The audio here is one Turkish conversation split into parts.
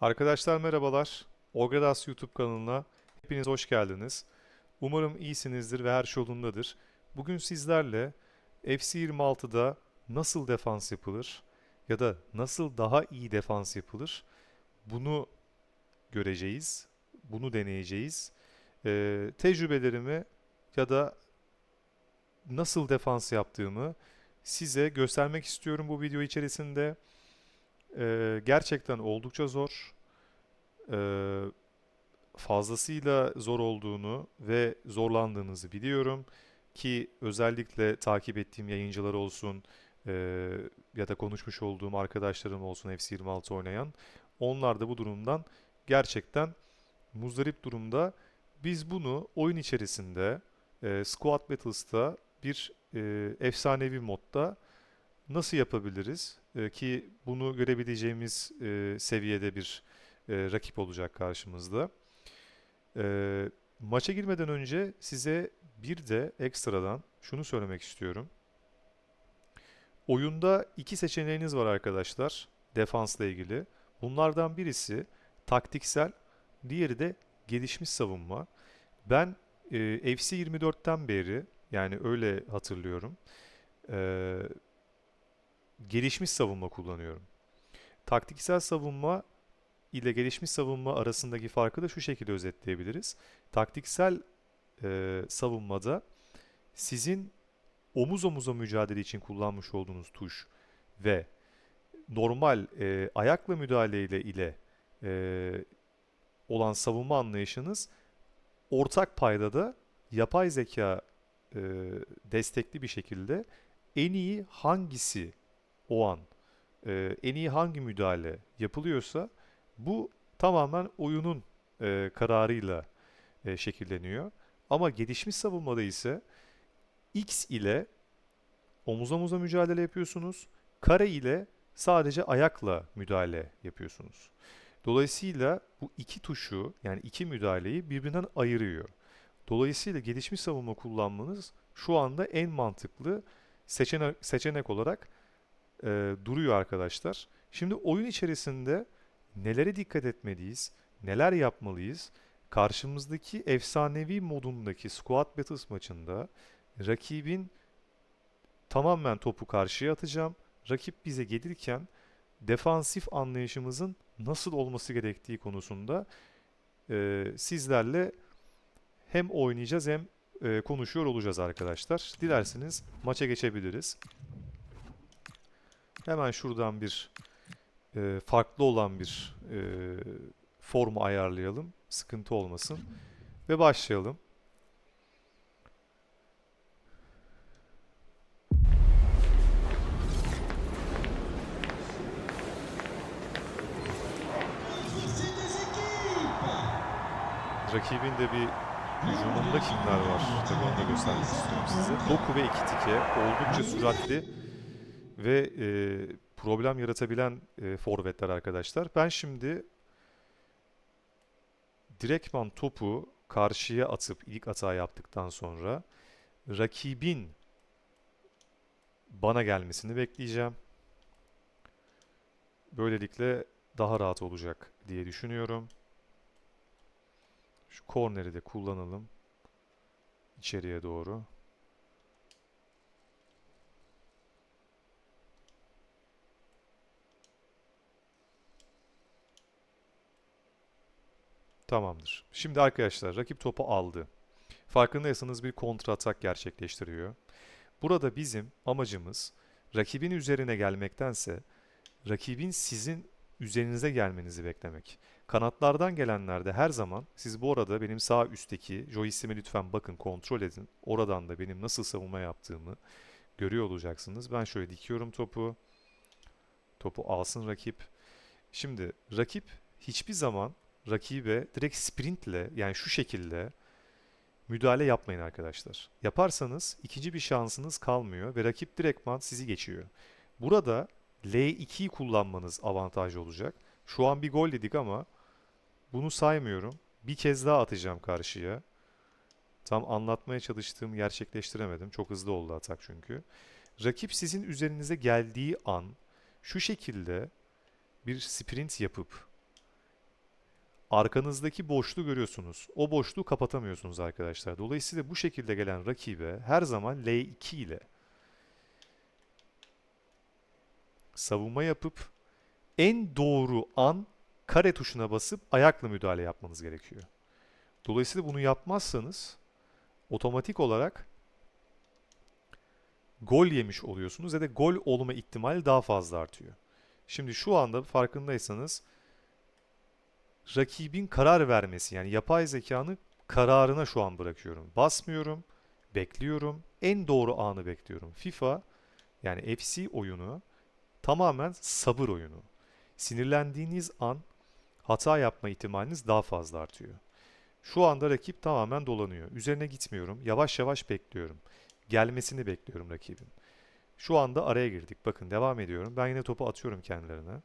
Arkadaşlar merhabalar. Ogradas YouTube kanalına hepiniz hoş geldiniz. Umarım iyisinizdir ve her şey yolundadır. Bugün sizlerle FC26'da nasıl defans yapılır ya da nasıl daha iyi defans yapılır bunu göreceğiz, bunu deneyeceğiz. Ee, tecrübelerimi ya da nasıl defans yaptığımı size göstermek istiyorum bu video içerisinde. Ee, gerçekten oldukça zor. Ee, fazlasıyla zor olduğunu ve zorlandığınızı biliyorum ki özellikle takip ettiğim yayıncılar olsun e, ya da konuşmuş olduğum arkadaşlarım olsun FC26 oynayan onlar da bu durumdan gerçekten muzdarip durumda. Biz bunu oyun içerisinde e, Squad Battles'ta bir e, efsanevi modda nasıl yapabiliriz E, ki bunu görebileceğimiz e, seviyede bir e, rakip olacak karşımızda. E, maça girmeden önce size bir de ekstradan şunu söylemek istiyorum. Oyunda iki seçeneğiniz var arkadaşlar defansla ilgili. Bunlardan birisi taktiksel, diğeri de gelişmiş savunma. Ben e, FC24'ten beri yani öyle hatırlıyorum. e, gelişmiş savunma kullanıyorum. Taktiksel savunma ile gelişmiş savunma arasındaki farkı da şu şekilde özetleyebiliriz. Taktiksel e, savunmada sizin omuz omuza mücadele için kullanmış olduğunuz tuş ve normal e, ayakla müdahale ile ile e, olan savunma anlayışınız ortak payda da yapay zeka e, destekli bir şekilde en iyi hangisi o an e, en iyi hangi müdahale yapılıyorsa bu tamamen oyunun e, kararıyla e, şekilleniyor. Ama gelişmiş savunmada ise X ile omuz omuza mücadele yapıyorsunuz. Kare ile sadece ayakla müdahale yapıyorsunuz. Dolayısıyla bu iki tuşu yani iki müdahaleyi birbirinden ayırıyor. Dolayısıyla gelişmiş savunma kullanmanız şu anda en mantıklı seçenek, seçenek olarak e, duruyor arkadaşlar. Şimdi oyun içerisinde nelere dikkat etmeliyiz, neler yapmalıyız? Karşımızdaki efsanevi modundaki Squad Battles maçında rakibin tamamen topu karşıya atacağım. Rakip bize gelirken defansif anlayışımızın nasıl olması gerektiği konusunda e, sizlerle hem oynayacağız hem e, konuşuyor olacağız arkadaşlar. Dilerseniz maça geçebiliriz. Hemen şuradan bir e, farklı olan bir e, formu ayarlayalım. Sıkıntı olmasın. Ve başlayalım. Rakibin de bir hücumunda kimler var? Tabii onu da göstermek istiyorum size. Doku ve Ekitike oldukça süratli ve e, problem yaratabilen e, forvetler arkadaşlar. Ben şimdi direktman topu karşıya atıp ilk hata yaptıktan sonra rakibin bana gelmesini bekleyeceğim. Böylelikle daha rahat olacak diye düşünüyorum. Şu korneri de kullanalım. içeriye doğru. Tamamdır. Şimdi arkadaşlar rakip topu aldı. Farkındaysanız bir kontra atak gerçekleştiriyor. Burada bizim amacımız rakibin üzerine gelmektense rakibin sizin üzerinize gelmenizi beklemek. Kanatlardan gelenlerde her zaman siz bu arada benim sağ üstteki joystick'ime lütfen bakın kontrol edin. Oradan da benim nasıl savunma yaptığımı görüyor olacaksınız. Ben şöyle dikiyorum topu. Topu alsın rakip. Şimdi rakip hiçbir zaman rakibe direkt sprintle yani şu şekilde müdahale yapmayın arkadaşlar. Yaparsanız ikinci bir şansınız kalmıyor ve rakip direktman sizi geçiyor. Burada L2'yi kullanmanız avantajlı olacak. Şu an bir gol dedik ama bunu saymıyorum. Bir kez daha atacağım karşıya. Tam anlatmaya çalıştığımı gerçekleştiremedim. Çok hızlı oldu atak çünkü. Rakip sizin üzerinize geldiği an şu şekilde bir sprint yapıp arkanızdaki boşluğu görüyorsunuz. O boşluğu kapatamıyorsunuz arkadaşlar. Dolayısıyla bu şekilde gelen rakibe her zaman L2 ile savunma yapıp en doğru an kare tuşuna basıp ayakla müdahale yapmanız gerekiyor. Dolayısıyla bunu yapmazsanız otomatik olarak gol yemiş oluyorsunuz ya da gol olma ihtimali daha fazla artıyor. Şimdi şu anda farkındaysanız rakibin karar vermesi yani yapay zekanın kararına şu an bırakıyorum. Basmıyorum, bekliyorum. En doğru anı bekliyorum. FIFA yani FC oyunu tamamen sabır oyunu. Sinirlendiğiniz an hata yapma ihtimaliniz daha fazla artıyor. Şu anda rakip tamamen dolanıyor. Üzerine gitmiyorum. Yavaş yavaş bekliyorum. Gelmesini bekliyorum rakibin. Şu anda araya girdik. Bakın devam ediyorum. Ben yine topu atıyorum kendilerine.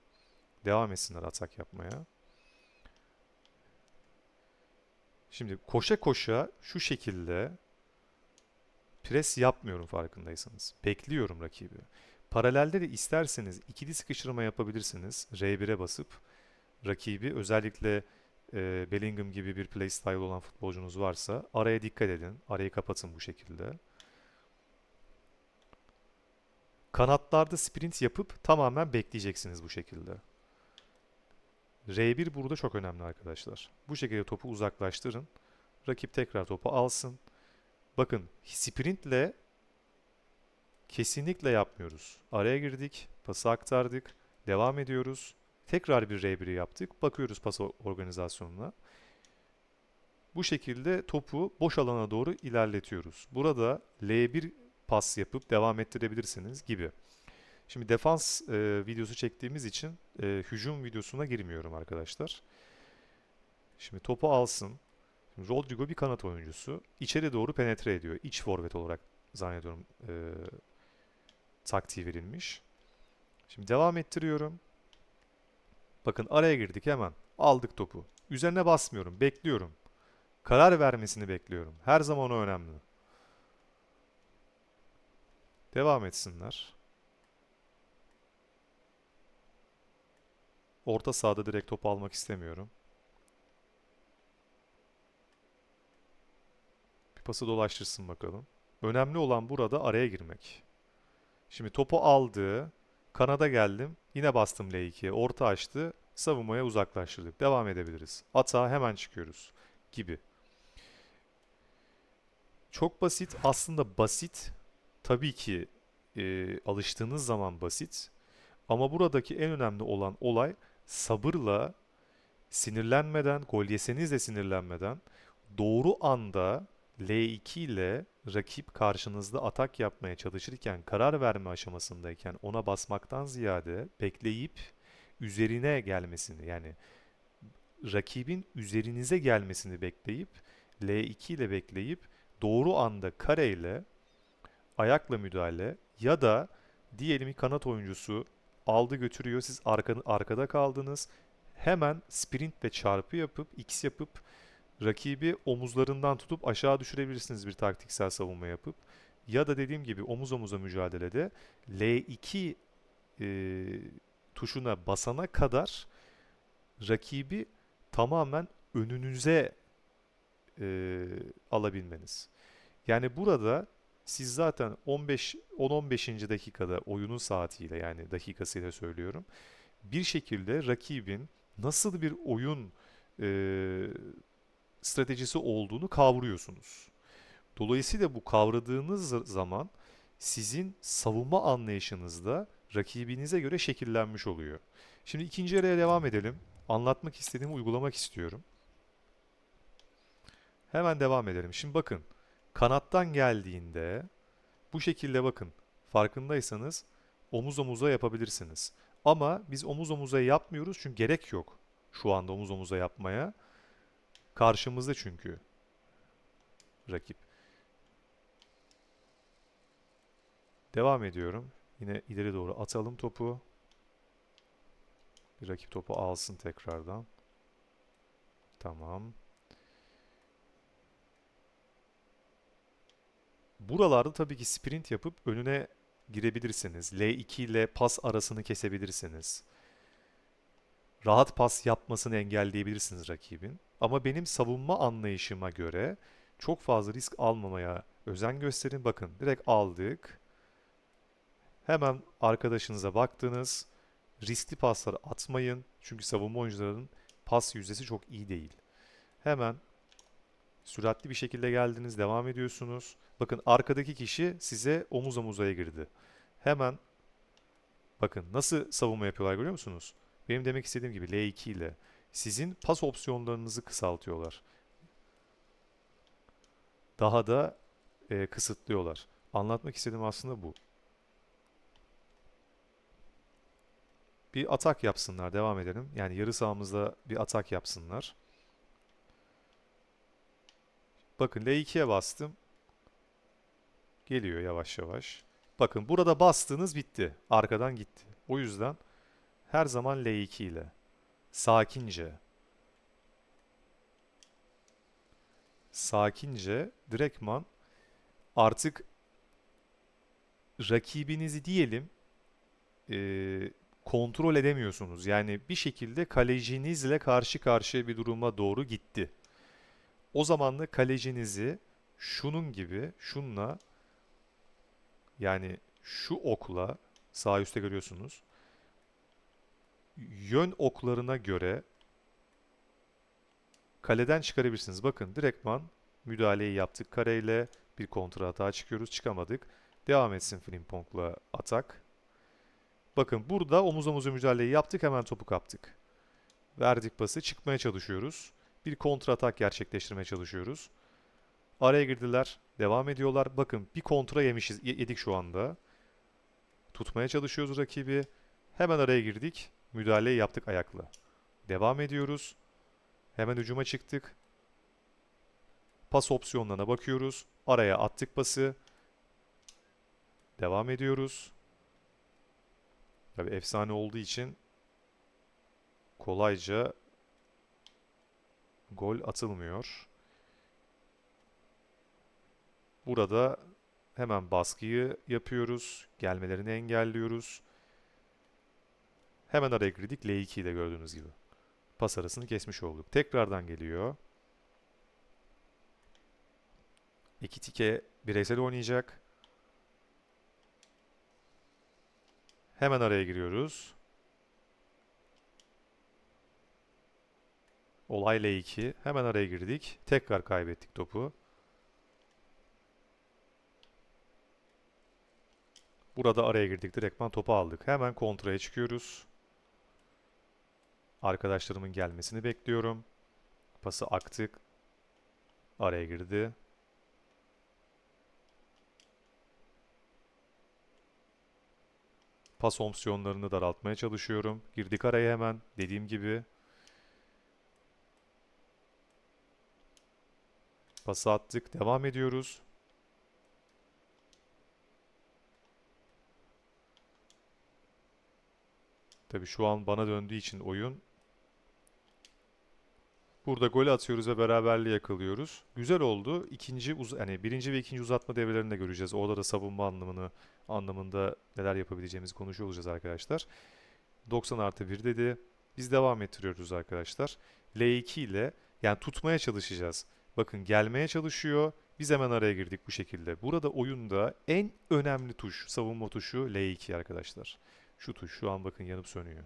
Devam etsinler atak yapmaya. Şimdi koşa koşa şu şekilde pres yapmıyorum farkındaysanız. Bekliyorum rakibi. Paralelde de isterseniz ikili sıkıştırma yapabilirsiniz. R1'e basıp rakibi özellikle e, Bellingham gibi bir play style olan futbolcunuz varsa araya dikkat edin. Arayı kapatın bu şekilde. Kanatlarda sprint yapıp tamamen bekleyeceksiniz bu şekilde. R1 burada çok önemli arkadaşlar. Bu şekilde topu uzaklaştırın. Rakip tekrar topu alsın. Bakın sprintle kesinlikle yapmıyoruz. Araya girdik, pası aktardık, devam ediyoruz. Tekrar bir R1'i yaptık. Bakıyoruz pas organizasyonuna. Bu şekilde topu boş alana doğru ilerletiyoruz. Burada L1 pas yapıp devam ettirebilirsiniz gibi. Şimdi defans e, videosu çektiğimiz için e, hücum videosuna girmiyorum arkadaşlar. Şimdi topu alsın. Şimdi Rodrigo bir kanat oyuncusu. İçeri doğru penetre ediyor. İç forvet olarak zannediyorum e, taktiği verilmiş. Şimdi devam ettiriyorum. Bakın araya girdik hemen. Aldık topu. Üzerine basmıyorum. Bekliyorum. Karar vermesini bekliyorum. Her zaman o önemli. Devam etsinler. Orta sahada direkt topu almak istemiyorum. Bir pası dolaştırsın bakalım. Önemli olan burada araya girmek. Şimdi topu aldı. Kanada geldim. Yine bastım L2'ye. Orta açtı. Savunmaya uzaklaştırdık. Devam edebiliriz. Atağa hemen çıkıyoruz. Gibi. Çok basit. Aslında basit. Tabii ki e, alıştığınız zaman basit. Ama buradaki en önemli olan olay sabırla, sinirlenmeden, gol yeseniz de sinirlenmeden doğru anda L2 ile rakip karşınızda atak yapmaya çalışırken, karar verme aşamasındayken ona basmaktan ziyade bekleyip üzerine gelmesini yani rakibin üzerinize gelmesini bekleyip L2 ile bekleyip doğru anda kareyle ayakla müdahale ya da diyelim ki kanat oyuncusu aldı götürüyor siz arka, arkada kaldınız hemen sprint ve çarpı yapıp x yapıp rakibi omuzlarından tutup aşağı düşürebilirsiniz bir taktiksel savunma yapıp. Ya da dediğim gibi omuz omuza mücadelede L2 e, tuşuna basana kadar rakibi tamamen önünüze e, alabilmeniz. Yani burada siz zaten 15 10-15. dakikada oyunun saatiyle yani dakikasıyla söylüyorum. Bir şekilde rakibin nasıl bir oyun e, stratejisi olduğunu kavruyorsunuz. Dolayısıyla bu kavradığınız zaman sizin savunma anlayışınızda rakibinize göre şekillenmiş oluyor. Şimdi ikinci yarıya devam edelim. Anlatmak istediğimi uygulamak istiyorum. Hemen devam edelim. Şimdi bakın. Kanattan geldiğinde bu şekilde bakın. Farkındaysanız omuz omuza yapabilirsiniz. Ama biz omuz omuza yapmıyoruz çünkü gerek yok şu anda omuz omuza yapmaya. Karşımızda çünkü rakip. Devam ediyorum. Yine ileri doğru atalım topu. Bir rakip topu alsın tekrardan. Tamam. Buralarda tabii ki sprint yapıp önüne girebilirsiniz. L2 ile pas arasını kesebilirsiniz. rahat pas yapmasını engelleyebilirsiniz rakibin. Ama benim savunma anlayışıma göre çok fazla risk almamaya özen gösterin. Bakın direkt aldık. Hemen arkadaşınıza baktınız. Riskli pasları atmayın. Çünkü savunma oyuncularının pas yüzdesi çok iyi değil. Hemen süratli bir şekilde geldiniz, devam ediyorsunuz. Bakın arkadaki kişi size omuz omuzaya girdi. Hemen bakın nasıl savunma yapıyorlar görüyor musunuz? Benim demek istediğim gibi L2 ile sizin pas opsiyonlarınızı kısaltıyorlar. Daha da e, kısıtlıyorlar. Anlatmak istediğim aslında bu. Bir atak yapsınlar, devam edelim. Yani yarı sahamızda bir atak yapsınlar. Bakın L2'ye bastım. Geliyor yavaş yavaş. Bakın burada bastığınız bitti. Arkadan gitti. O yüzden her zaman L2 ile sakince sakince direktman artık rakibinizi diyelim e, kontrol edemiyorsunuz. Yani bir şekilde kalecinizle karşı karşıya bir duruma doğru gitti. O zaman da kalecinizi şunun gibi, şunla yani şu okla sağ üstte görüyorsunuz. Yön oklarına göre kaleden çıkarabilirsiniz. Bakın direktman müdahaleyi yaptık kareyle. Bir kontra hata çıkıyoruz. Çıkamadık. Devam etsin Frimpong'la atak. Bakın burada omuz omuza müdahaleyi yaptık. Hemen topu kaptık. Verdik pası. Çıkmaya çalışıyoruz. Bir kontra atak gerçekleştirmeye çalışıyoruz. Araya girdiler. Devam ediyorlar. Bakın bir kontra yemişiz. Yedik şu anda. Tutmaya çalışıyoruz rakibi. Hemen araya girdik. Müdahaleyi yaptık ayakla. Devam ediyoruz. Hemen hücuma çıktık. Pas opsiyonlarına bakıyoruz. Araya attık pası. Devam ediyoruz. Tabi efsane olduğu için kolayca gol atılmıyor. Burada hemen baskıyı yapıyoruz. Gelmelerini engelliyoruz. Hemen araya girdik. L2 ile gördüğünüz gibi. Pas arasını kesmiş olduk. Tekrardan geliyor. İki tike bireysel oynayacak. Hemen araya giriyoruz. Olay L2. Hemen araya girdik. Tekrar kaybettik topu. Burada araya girdik. Direktman topu aldık. Hemen kontraya çıkıyoruz. Arkadaşlarımın gelmesini bekliyorum. Pası aktık. Araya girdi. Pas opsiyonlarını daraltmaya çalışıyorum. Girdik araya hemen. Dediğim gibi. Pası attık. Devam ediyoruz. Tabi şu an bana döndüğü için oyun. Burada gol atıyoruz ve beraberliği yakalıyoruz. Güzel oldu. İkinci uz yani birinci ve ikinci uzatma devrelerini de göreceğiz. Orada da savunma anlamını anlamında neler yapabileceğimizi konuşuyor olacağız arkadaşlar. 90 artı 1 dedi. Biz devam ettiriyoruz arkadaşlar. L2 ile yani tutmaya çalışacağız. Bakın gelmeye çalışıyor. Biz hemen araya girdik bu şekilde. Burada oyunda en önemli tuş, savunma tuşu L2 arkadaşlar. Şu tuş şu an bakın yanıp sönüyor.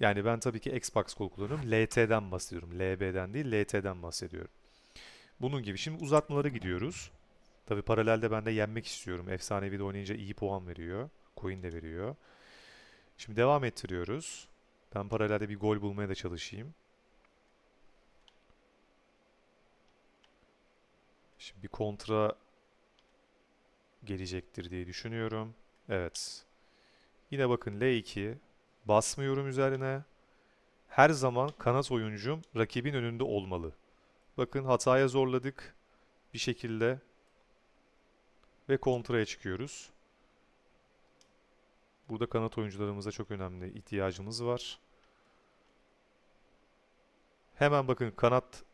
Yani ben tabii ki Xbox kol kullanıyorum. LT'den bahsediyorum. LB'den değil, LT'den bahsediyorum. Bunun gibi. Şimdi uzatmalara gidiyoruz. Tabii paralelde ben de yenmek istiyorum. Efsanevi de oynayınca iyi puan veriyor. Coin de veriyor. Şimdi devam ettiriyoruz. Ben paralelde bir gol bulmaya da çalışayım. Şimdi bir kontra gelecektir diye düşünüyorum. Evet. Yine bakın L2. Basmıyorum üzerine. Her zaman kanat oyuncum rakibin önünde olmalı. Bakın hataya zorladık bir şekilde ve kontraya çıkıyoruz. Burada kanat oyuncularımıza çok önemli ihtiyacımız var. Hemen bakın kanat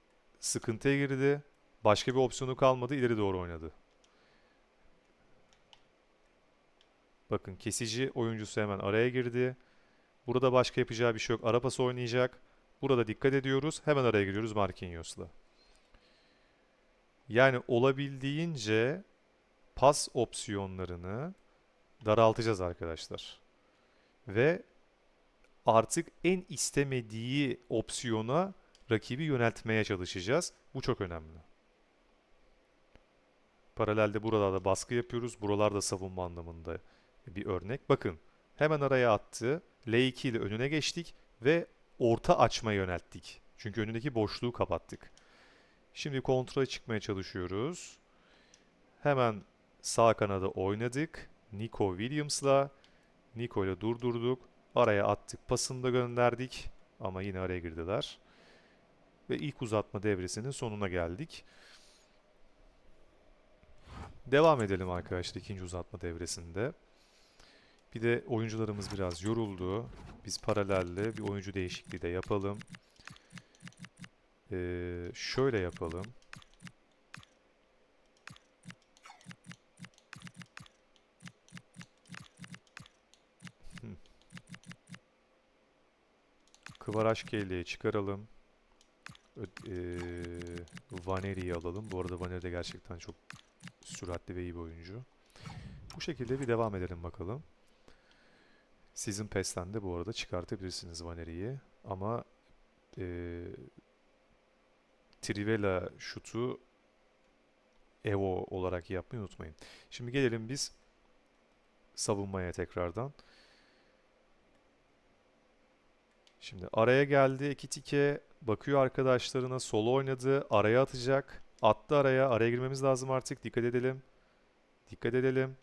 sıkıntıya girdi. Başka bir opsiyonu kalmadı. ileri doğru oynadı. Bakın kesici oyuncusu hemen araya girdi. Burada başka yapacağı bir şey yok. Ara pası oynayacak. Burada dikkat ediyoruz. Hemen araya giriyoruz Marquinhos'la. Yani olabildiğince pas opsiyonlarını daraltacağız arkadaşlar. Ve artık en istemediği opsiyona rakibi yöneltmeye çalışacağız. Bu çok önemli. Paralelde buralarda baskı yapıyoruz. Buralarda savunma anlamında bir örnek. Bakın hemen araya attı. L2 ile önüne geçtik ve orta açma yönelttik. Çünkü önündeki boşluğu kapattık. Şimdi kontra çıkmaya çalışıyoruz. Hemen sağ kanada oynadık. Nico Williams'la. Nico ile durdurduk. Araya attık. Pasını da gönderdik. Ama yine araya girdiler. Ve ilk uzatma devresinin sonuna geldik. Devam edelim arkadaşlar ikinci uzatma devresinde. Bir de oyuncularımız biraz yoruldu. Biz paralelde bir oyuncu değişikliği de yapalım. Ee, şöyle yapalım. Kıvaraşkele'yi çıkaralım. Ee, Vaneri'yi alalım. Bu arada Vaneri de gerçekten çok süratli ve iyi bir oyuncu. Bu şekilde bir devam edelim bakalım. Season Pass'ten de bu arada çıkartabilirsiniz Vaneri'yi. Ama ee, Trivela şutu Evo olarak yapmayı unutmayın. Şimdi gelelim biz savunmaya tekrardan. Şimdi araya geldi Ekitike. Bakıyor arkadaşlarına solo oynadı. Araya atacak. Attı araya. Araya girmemiz lazım artık. Dikkat edelim. Dikkat edelim.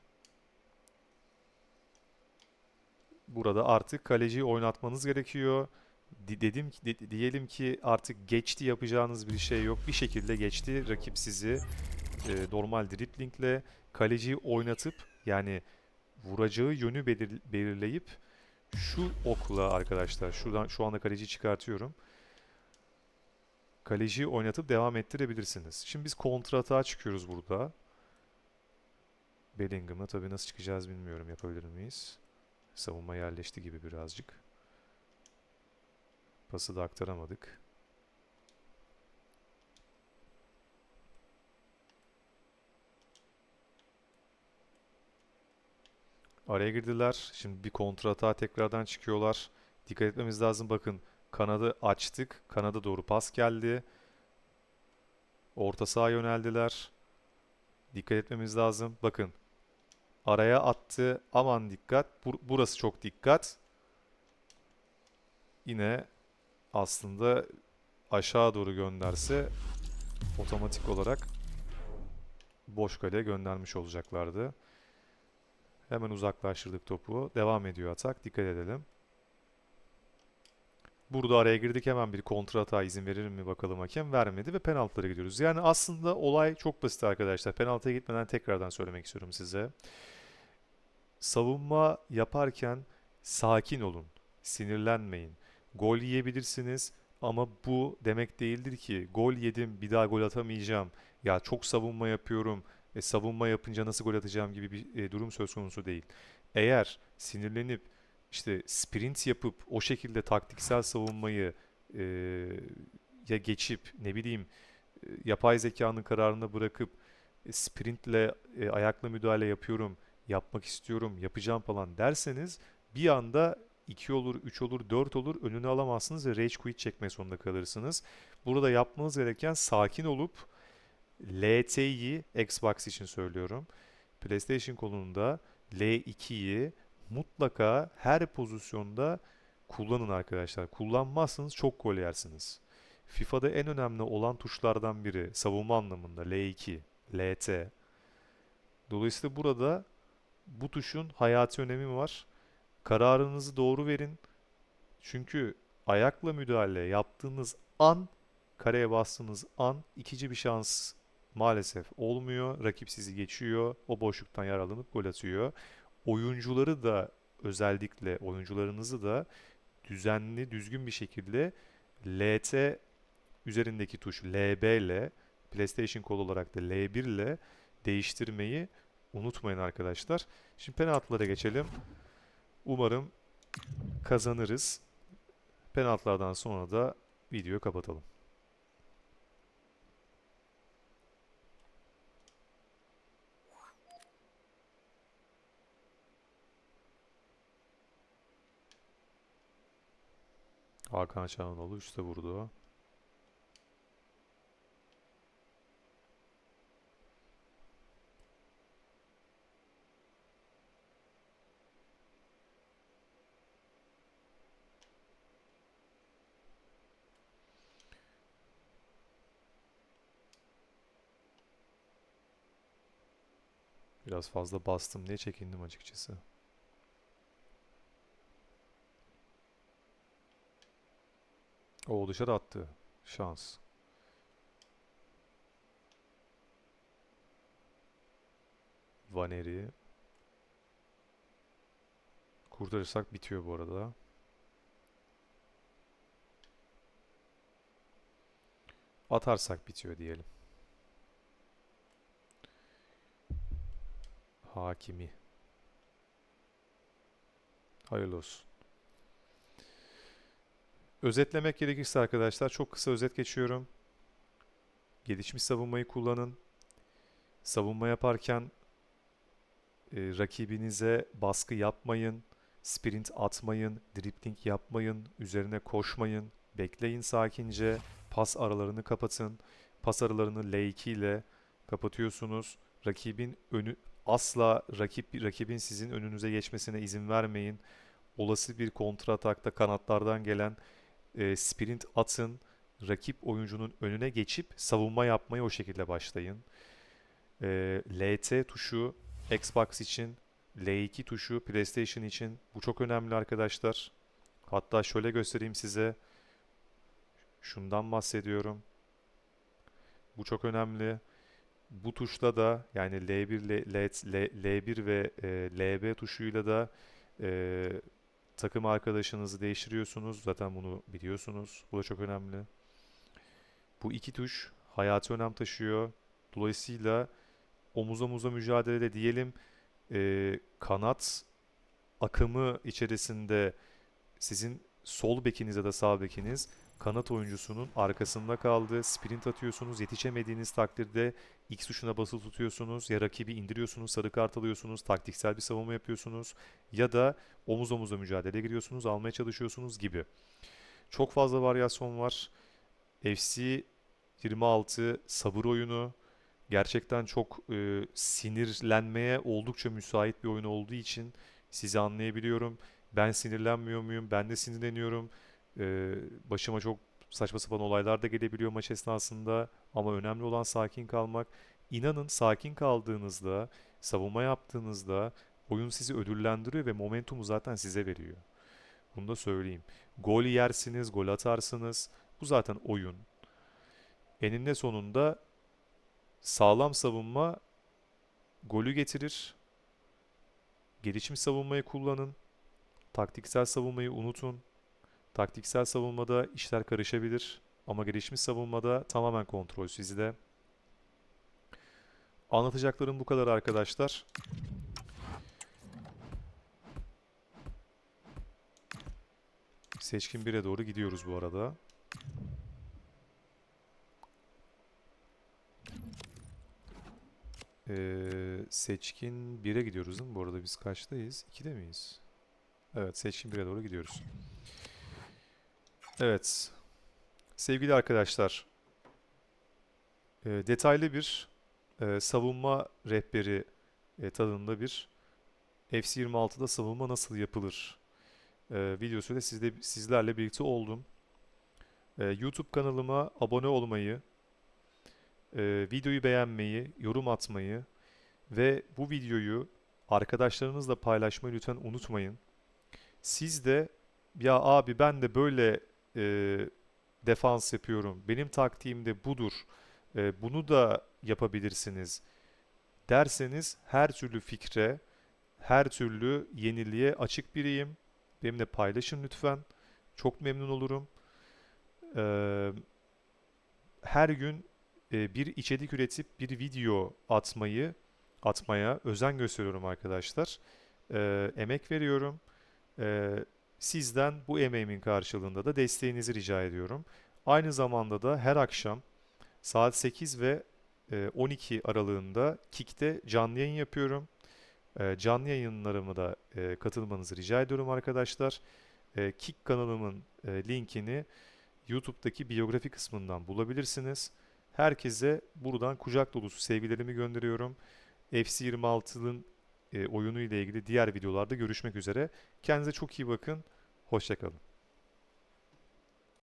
Burada artık kaleciyi oynatmanız gerekiyor. Di- dedim de- diyelim ki artık geçti yapacağınız bir şey yok. Bir şekilde geçti. Rakip sizi e, normal driblingle kaleciyi oynatıp yani vuracağı yönü belir- belirleyip şu okla arkadaşlar şuradan şu anda kaleciyi çıkartıyorum. Kaleciyi oynatıp devam ettirebilirsiniz. Şimdi biz kontratağa çıkıyoruz burada. Bellingham'la tabii nasıl çıkacağız bilmiyorum. Yapabilir miyiz? Savunma yerleşti gibi birazcık. Pası da aktaramadık. Araya girdiler. Şimdi bir kontratağa tekrardan çıkıyorlar. Dikkat etmemiz lazım. Bakın kanadı açtık. Kanada doğru pas geldi. Orta saha yöneldiler. Dikkat etmemiz lazım. Bakın araya attı. Aman dikkat. Bur- burası çok dikkat. Yine aslında aşağı doğru gönderse otomatik olarak boş kaleye göndermiş olacaklardı. Hemen uzaklaştırdık topu. Devam ediyor atak. Dikkat edelim. Burada araya girdik hemen bir kontra hata izin verir mi bakalım hakem. Vermedi ve penaltılara gidiyoruz. Yani aslında olay çok basit arkadaşlar. Penaltıya gitmeden tekrardan söylemek istiyorum size. Savunma yaparken sakin olun. Sinirlenmeyin. Gol yiyebilirsiniz ama bu demek değildir ki gol yedim bir daha gol atamayacağım. Ya çok savunma yapıyorum. E, savunma yapınca nasıl gol atacağım gibi bir e, durum söz konusu değil. Eğer sinirlenip işte sprint yapıp o şekilde taktiksel savunmayı e, ya geçip ne bileyim e, yapay zekanın kararını bırakıp e, sprintle e, ayakla müdahale yapıyorum, yapmak istiyorum, yapacağım falan derseniz bir anda 2 olur, 3 olur, 4 olur önünü alamazsınız ve rage quit çekmek zorunda kalırsınız. Burada yapmanız gereken sakin olup LT'yi Xbox için söylüyorum. PlayStation kolunda L2'yi mutlaka her pozisyonda kullanın arkadaşlar. Kullanmazsanız çok gol yersiniz. FIFA'da en önemli olan tuşlardan biri savunma anlamında L2, LT. Dolayısıyla burada bu tuşun hayati önemi var. Kararınızı doğru verin. Çünkü ayakla müdahale yaptığınız an, kareye bastığınız an ikinci bir şans maalesef olmuyor. Rakip sizi geçiyor. O boşluktan yararlanıp gol atıyor. Oyuncuları da özellikle oyuncularınızı da düzenli, düzgün bir şekilde LT üzerindeki tuş LB ile PlayStation kol olarak da L1 ile değiştirmeyi unutmayın arkadaşlar. Şimdi penaltılara geçelim. Umarım kazanırız. Penaltılardan sonra da videoyu kapatalım. Hakan Çağanoğlu üstte vurdu. Biraz fazla bastım diye çekindim açıkçası. O dışarı attı. Şans. Vaneri. Kurtarırsak bitiyor bu arada. Atarsak bitiyor diyelim. Hakimi. Hayırlı olsun. Özetlemek gerekirse arkadaşlar çok kısa özet geçiyorum. Gelişmiş savunmayı kullanın. Savunma yaparken e, rakibinize baskı yapmayın. Sprint atmayın, dribbling yapmayın, üzerine koşmayın. Bekleyin sakince. Pas aralarını kapatın. Pas aralarını L2 ile kapatıyorsunuz. Rakibin önü asla rakip rakibin sizin önünüze geçmesine izin vermeyin. Olası bir kontra atakta kanatlardan gelen e, sprint atın. Rakip oyuncunun önüne geçip savunma yapmaya o şekilde başlayın. E, LT tuşu Xbox için, L2 tuşu PlayStation için bu çok önemli arkadaşlar. Hatta şöyle göstereyim size. Şundan bahsediyorum. Bu çok önemli. Bu tuşla da yani L1, L, L, L1 ve e, LB tuşuyla da e, takım arkadaşınızı değiştiriyorsunuz. Zaten bunu biliyorsunuz. Bu da çok önemli. Bu iki tuş hayati önem taşıyor. Dolayısıyla omuz omuza mücadelede diyelim e, kanat akımı içerisinde sizin sol bekiniz ya da sağ bekiniz kanat oyuncusunun arkasında kaldı. Sprint atıyorsunuz. Yetişemediğiniz takdirde X tuşuna basılı tutuyorsunuz. Ya rakibi indiriyorsunuz. Sarı kart alıyorsunuz. Taktiksel bir savunma yapıyorsunuz. Ya da omuz omuza mücadele giriyorsunuz. Almaya çalışıyorsunuz gibi. Çok fazla varyasyon var. FC 26 sabır oyunu. Gerçekten çok e, sinirlenmeye oldukça müsait bir oyun olduğu için sizi anlayabiliyorum. Ben sinirlenmiyor muyum? Ben de sinirleniyorum. Ee, başıma çok saçma sapan olaylar da gelebiliyor maç esnasında ama önemli olan sakin kalmak. İnanın sakin kaldığınızda, savunma yaptığınızda oyun sizi ödüllendiriyor ve momentumu zaten size veriyor. Bunu da söyleyeyim. Gol yersiniz, gol atarsınız. Bu zaten oyun. Eninde sonunda sağlam savunma golü getirir. Gelişmiş savunmayı kullanın. Taktiksel savunmayı unutun. Taktiksel savunmada işler karışabilir ama gelişmiş savunmada tamamen kontrol sizde. Anlatacaklarım bu kadar arkadaşlar. Seçkin 1'e doğru gidiyoruz bu arada. Ee, seçkin 1'e gidiyoruz değil mi? Bu arada biz kaçtayız? 2'de miyiz? Evet, seçkin 1'e doğru gidiyoruz. Evet. Sevgili arkadaşlar, e, detaylı bir e, savunma rehberi e, tadında bir FC26'da savunma nasıl yapılır e, videosuyla sizde, sizlerle birlikte oldum. YouTube kanalıma abone olmayı, videoyu beğenmeyi, yorum atmayı ve bu videoyu arkadaşlarınızla paylaşmayı lütfen unutmayın. Siz de ya abi ben de böyle e, defans yapıyorum. Benim taktiğim de budur. E, bunu da yapabilirsiniz derseniz her türlü fikre, her türlü yeniliğe açık biriyim. Benimle paylaşın lütfen. Çok memnun olurum. Ee, her gün e, bir içerik üretip bir video atmayı atmaya özen gösteriyorum arkadaşlar. Ee, emek veriyorum. Ee, sizden bu emeğimin karşılığında da desteğinizi rica ediyorum. Aynı zamanda da her akşam saat 8 ve e, 12 aralığında Kick'te canlı yayın yapıyorum. Ee, canlı yayınlarımı da e, katılmanızı rica ediyorum arkadaşlar. Kick kanalımın e, linkini YouTube'daki biyografi kısmından bulabilirsiniz. Herkese buradan kucak dolusu sevgilerimi gönderiyorum. FC26'nın e, oyunu ile ilgili diğer videolarda görüşmek üzere. Kendinize çok iyi bakın. Hoşçakalın.